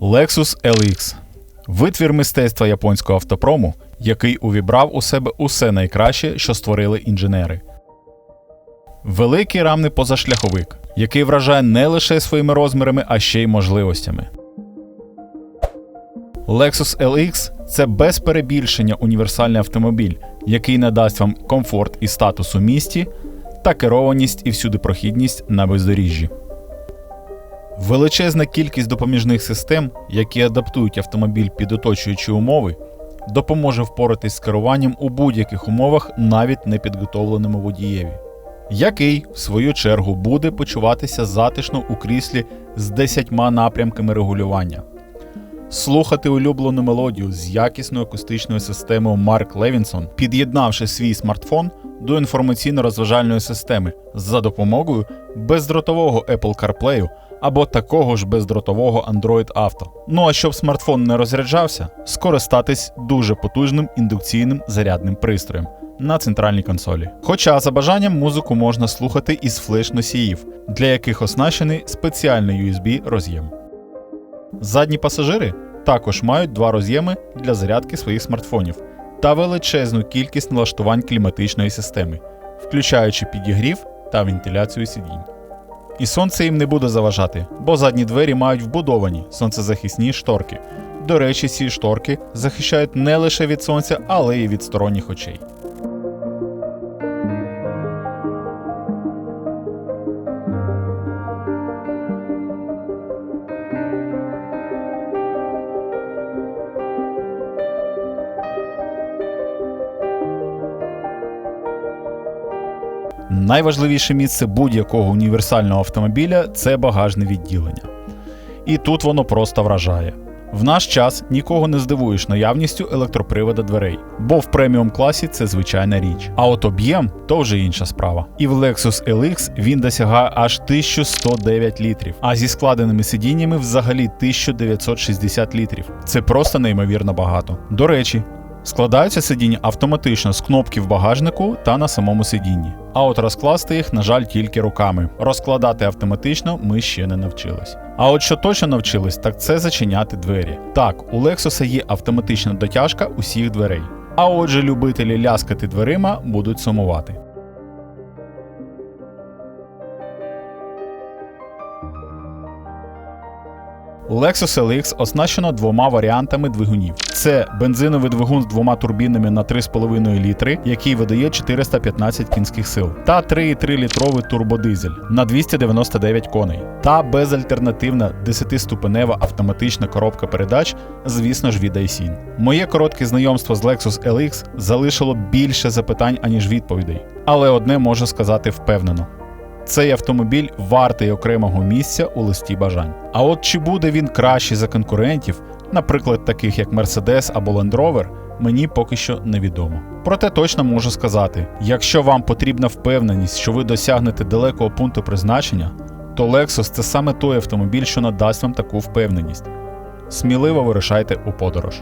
Lexus LX витвір мистецтва японського автопрому, який увібрав у себе усе найкраще, що створили інженери. Великий рамний позашляховик, який вражає не лише своїми розмірами, а ще й можливостями. Lexus LX це без перебільшення універсальний автомобіль, який надасть вам комфорт і статус у місті та керованість і всюдипрохідність на бездоріжжі. Величезна кількість допоміжних систем, які адаптують автомобіль під оточуючі умови, допоможе впоратись з керуванням у будь-яких умовах навіть непідготовленому водієві, який, в свою чергу, буде почуватися затишно у кріслі з 10 напрямками регулювання. Слухати улюблену мелодію з якісною акустичною системою Mark Levinson, під'єднавши свій смартфон до інформаційно-розважальної системи за допомогою бездротового Apple CarPlay або такого ж бездротового Android Auto. Ну а щоб смартфон не розряджався, скористатись дуже потужним індукційним зарядним пристроєм на центральній консолі. Хоча за бажанням музику можна слухати із флеш-носіїв, для яких оснащений спеціальний USB роз'єм. Задні пасажири також мають два роз'єми для зарядки своїх смартфонів та величезну кількість налаштувань кліматичної системи, включаючи підігрів та вентиляцію сидінь. І сонце їм не буде заважати, бо задні двері мають вбудовані сонцезахисні шторки. До речі, ці шторки захищають не лише від сонця, але й від сторонніх очей. Найважливіше місце будь-якого універсального автомобіля це багажне відділення. І тут воно просто вражає. В наш час нікого не здивуєш наявністю електропривода дверей, бо в преміум класі це звичайна річ. А от об'єм то вже інша справа. І в Lexus LX він досягає аж 1109 літрів, а зі складеними сидіннями взагалі 1960 літрів. Це просто неймовірно багато. До речі, Складаються сидіння автоматично з кнопки в багажнику та на самому сидінні. А от розкласти їх, на жаль, тільки руками. Розкладати автоматично ми ще не навчились. А от що точно навчились, так це зачиняти двері. Так, у Lexus є автоматична дотяжка усіх дверей. А отже, любителі ляскати дверима будуть сумувати. Lexus LX оснащено двома варіантами двигунів. Це бензиновий двигун з двома турбінами на 3,5 літри, який видає 415 кінських сил, та 3,3 літровий турбодизель на 299 коней, та безальтернативна 10-ступенева автоматична коробка передач, звісно ж від iSyn. Моє коротке знайомство з Lexus LX залишило більше запитань, аніж відповідей. Але одне можу сказати впевнено. Цей автомобіль вартий окремого місця у листі бажань. А от чи буде він кращий за конкурентів, наприклад, таких як Mercedes або Land Rover, мені поки що невідомо. Проте точно можу сказати: якщо вам потрібна впевненість, що ви досягнете далекого пункту призначення, то Lexus це саме той автомобіль, що надасть вам таку впевненість. Сміливо вирушайте у подорож.